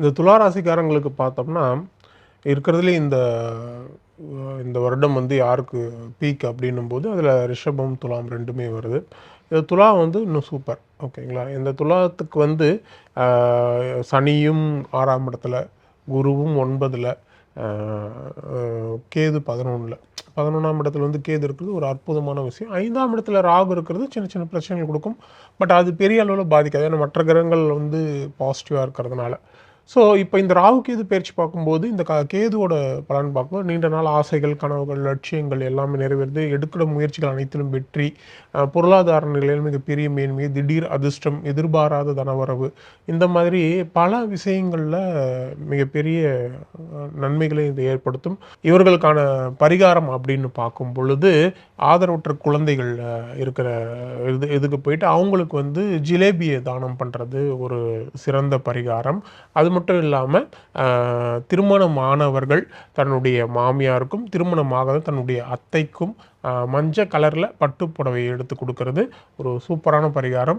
இந்த துலா ராசிக்காரங்களுக்கு பார்த்தோம்னா இருக்கிறதுலே இந்த இந்த வருடம் வந்து யாருக்கு பீக் அப்படின்னும் போது அதில் ரிஷபம் துலாம் ரெண்டுமே வருது. இந்த துலா வந்து இன்னும் சூப்பர் ஓகேங்களா? இந்த துலாத்துக்கு வந்து சனியும் ஆறாம் இடத்துல குருவும் ஒன்பதில் கேது பதினொன்றில் பதினொன்றாம் இடத்துல வந்து கேது இருக்கிறது ஒரு அற்புதமான விஷயம். ஐந்தாம் இடத்துல ராகு இருக்கிறது சின்ன சின்ன பிரச்சனைகள் கொடுக்கும். பட் அது பெரிய அளவில் பாதிக்காது. ஏன்னா மற்ற கிரகங்கள் வந்து பாசிட்டிவாக இருக்கிறதுனால. ஸோ இப்போ இந்த ராகு கேது பயிற்சி பார்க்கும்போது இந்த க கேதுவோட பலன் பார்க்கும்போது நீண்ட நாள் ஆசைகள் கனவுகள் லட்சியங்கள் எல்லாமே நிறைவேறது. எடுக்கிற முயற்சிகள் அனைத்திலும் வெற்றி. பொருளாதார நிலையில் மிகப்பெரிய மேன்மை திடீர் அதிர்ஷ்டம் எதிர்பாராத தனவரவு. இந்த மாதிரி பல விஷயங்களில் மிகப்பெரிய நன்மைகளை இது ஏற்படுத்தும். இவர்களுக்கான பரிகாரம் அப்படின்னு பார்க்கும் பொழுது ஆதரவற்ற குழந்தைகள் இருக்கிற இது இதுக்கு போயிட்டு அவங்களுக்கு வந்து ஜிலேபியை தானம் பண்ணுறது ஒரு சிறந்த பரிகாரம். அது மட்டும் இல்லாமல் திருமணமானவர்கள் தன்னுடைய மாமியாருக்கும் திருமணமாகாத தன்னுடைய அத்தைக்கும் மஞ்சள் கலரில் பட்டு எடுத்து கொடுக்கறது. ஒரு சூப்பரான பரிகாரம்.